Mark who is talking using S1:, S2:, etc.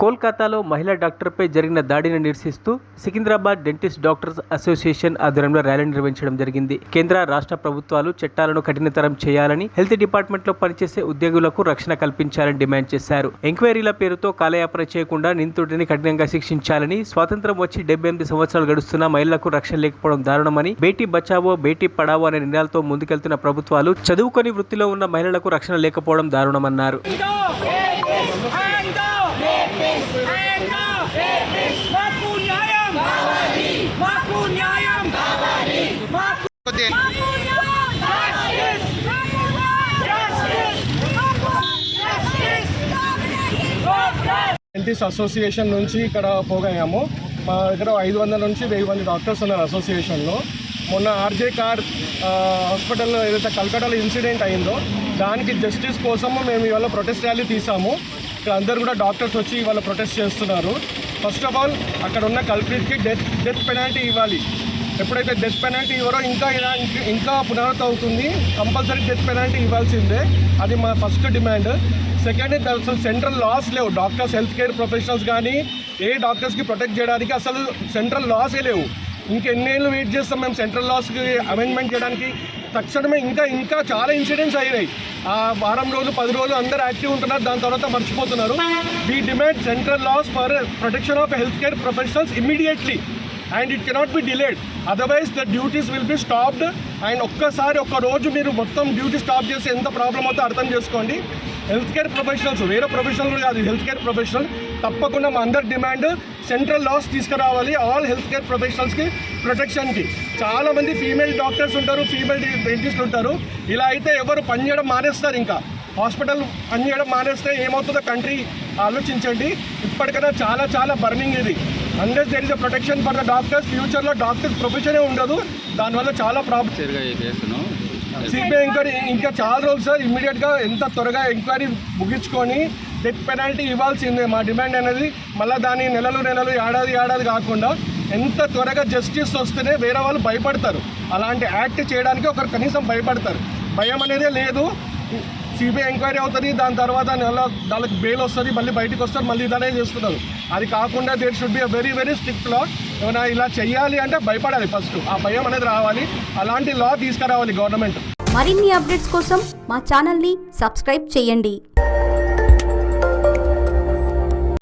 S1: కోల్కతాలో మహిళా డాక్టర్పై జరిగిన దాడిని నిరసిస్తూ సికింద్రాబాద్ డెంటిస్ట్ డాక్టర్స్ అసోసియేషన్ ఆధ్వర్యంలో ర్యాలీ నిర్వహించడం జరిగింది. కేంద్ర రాష్ట్ర ప్రభుత్వాలు చట్టాలను కఠినతరం చేయాలని హెల్త్ డిపార్ట్మెంట్లో పనిచేసే ఉద్యోగులకు రక్షణ కల్పించాలని డిమాండ్ చేశారు. ఎంక్వైరీల పేరుతో కాలయాపన చేయకుండా నిందితుడిని కఠినంగా శిక్షించాలని స్వాతంత్రం వచ్చి డెబ్బై ఎనిమిది సంవత్సరాలు గడుస్తున్న మహిళలకు రక్షణ లేకపోవడం దారుణమని బేటీ బచావో బేటీ పడావో అనే నిర్ణయాలతో ముందుకెళ్తున్న ప్రభుత్వాలు చదువుకొని వృత్తిలో ఉన్న మహిళలకు రక్షణ లేకపోవడం దారుణమన్నారు.
S2: Justice!
S3: డెంటిస్ట్ అసోసియేషన్ నుంచి ఇక్కడ పోగయ్యాము. మా దగ్గర ఐదు వందల నుంచి వెయ్యి మంది డాక్టర్స్ ఉన్నారు అసోసియేషన్లో. మొన్న ఆర్జే కార్ హాస్పిటల్లో ఏదైతే కల్కటాలో ఇన్సిడెంట్ అయిందో దానికి జస్టిస్ కోసము మేము ఇవాళ ప్రొటెస్ట్ ర్యాలీ తీసాము ఇక్కడ అందరు కూడా డాక్టర్స్ వచ్చి ఇవాళ ప్రొటెస్ట్ చేస్తున్నారు. ఫస్ట్ ఆఫ్ ఆల్ అక్కడ ఉన్న కల్ప్రిట్కి డెత్ డెత్ పెనాల్టీ ఇవ్వాలి. ఎప్పుడైతే డెత్ పెనాల్టీ ఇవ్వరో ఇంకా ఇలా ఇంకా పునరావృతం అవుతుంది కంపల్సరీ డెత్ పెనాల్టీ ఇవ్వాల్సిందే. అది మా ఫస్ట్ డిమాండ్ సెకండ్ అసలు సెంట్రల్ లాస్ లేవు. డాక్టర్స్ హెల్త్ కేర్ ప్రొఫెషనల్స్ కానీ ఏ డాక్టర్స్కి ప్రొటెక్ట్ చేయడానికి అసలు సెంట్రల్ లాసే లేవు. ఇంకెన్నేళ్ళు వెయిట్ చేస్తాం మేము సెంట్రల్ లాస్కి అమెండ్మెంట్ చేయడానికి. తక్షణమే ఇంకా ఇంకా చాలా ఇన్సిడెంట్స్ అయ్యాయి ఆ వారం రోజులు పది రోజులు అందరు యాక్టివ్ ఉంటున్నారు. దాని తర్వాత మర్చిపోతున్నారు. We demand central laws for protection of health care professionals immediately and it cannot be delayed otherwise the duties will be stopped and ఒక్కసారి ఒక్క రోజు మీరు మొత్తం డ్యూటీ స్టాప్ చేసి ఎంత ప్రాబ్లం అవుతుందో అర్థం చేసుకోండి. హెల్త్ కేర్ ప్రొఫెషనల్స్ వేరే ప్రొఫెషనల్ కాదు హెల్త్ కేర్ ప్రొఫెషనల్ తప్పకుండా మా అందరి డిమాండ్ సెంట్రల్ లాస్ తీసుకురావాలి. ఆల్ హెల్త్ కేర్ ప్రొఫెషనల్స్కి ప్రొటెక్షన్కి చాలామంది ఫీమేల్ డాక్టర్స్ ఉంటారు ఫీమేల్ డెంటిస్ట్ ఉంటారు. ఇలా అయితే ఎవరు పనిచేయడం మానేస్తారు ఇంకా. హాస్పిటల్ పనిచేయడం మానేస్తే ఏమవుతుందో కంట్రీ ఆలోచించండి. ఇప్పటికైనా చాలా చాలా బర్నింగ్ ఇది. Under there is a protection for the doctors ఫ్యూచర్లో డాక్టర్స్ ప్రొఫెషనే ఉండదు. దానివల్ల చాలా ప్రాబ్లమ్
S4: సిన్సియర్గా ఈ కేసును
S3: సిబిఐ ఎంక్వైరీ ఇంకా చాలా రోజులు సార్ ఇమ్మీడియట్గా ఎంత త్వరగా ఎంక్వైరీ ముగించుకొని డెత్ పెనాల్టీ ఇవ్వాల్సిందే. మా డిమాండ్ అనేది మళ్ళీ దాని నెలలు నెలలు ఏడాది ఏడాది కాకుండా ఎంత త్వరగా జస్టిస్ వస్తేనే వేరే వాళ్ళు భయపడతారు. అలాంటి యాక్ట్ చేయడానికి ఒకరు కనీసం భయపడతారు. భయం అనేదే లేదు. సిబిఐ ఎంక్వైరీ అవుతుంది దాని తర్వాత నెల దానికి బెయిల్ వస్తుంది మళ్ళీ బయటకు వస్తారు మళ్ళీ ఇదనే చేస్తున్నారు. అది కాకుండా there should be a very very strict law ఏమైనా ఇలా చేయాలి అంటే భయపడాలి ఫస్ట్ ఆ భయం అనేది రావాలి. అలాంటి లా తీసుకురావాలి గవర్నమెంట్
S5: మరిన్ని అప్డేట్స్ కోసం మా ఛానల్ని సబ్స్క్రైబ్ చేయండి.